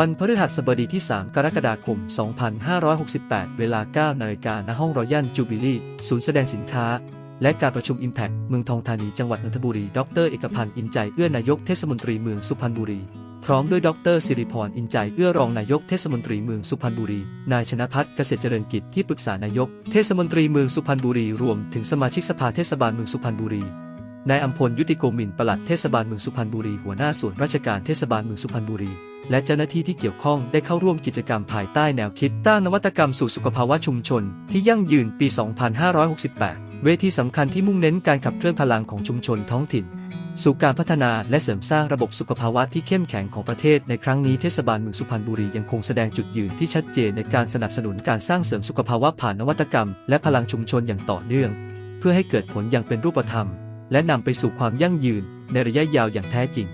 วันพฤหัสบดีที่ 3 กรกฎาคม 2568 เวลา 9 นาฬิกาณห้องรอยัลจูบิลี่ศูนย์แสดงสินค้า และการประชุม Impact เมืองทองธานีจังหวัดนนทบุรี ดร เอกพันธ์อินใจเอื้อนายกเทศมนตรีเมืองสุพรรณบุรี พร้อมด้วยดรสิริพรอินใจเอื้อรองนายกเทศมนตรีเมืองสุพรรณบุรี นายชนะพัฒน์เกษตรเจริญกิจที่ปรึกษานายก เทศมนตรีเมืองสุพรรณบุรี รวมถึงสมาชิกสภาเทศบาลเมืองสุพรรณบุรี นายอัมพลยุติโกมินปลัดเทศบาลเมืองสุพรรณบุรีหัวหน้าส่วนราชการเทศบาลเมืองสุพรรณบุรี และเจ้าหน้าที่ที่เกี่ยวข้องได้เข้าร่วมกิจกรรมภายใต้แนวคิดสร้างนวัตกรรมสู่สุขภาวะชุมชน ที่ยั่งยืนปี 2568 เวทีสำคัญที่มุ่งเน้นการขับเคลื่อนพลังของชุมชนท้องถิ่น สู่การพัฒนาและเสริมสร้างระบบสุขภาวะที่เข้มแข็งของประเทศในครั้งนี้เทศบาลเมืองสุพรรณบุรียังคงแสดงจุดยืนที่ชัดเจนในการสนับสนุนการสร้างเสริมสุขภาวะผ่านนวัตกรรม และพลังชุมชนอย่างต่อเนื่อง เพื่อให้เกิดผลอย่างเป็นรูปธรรม และนำไปสู่ความยั่งยืนในระยะยาวอย่างแท้จริง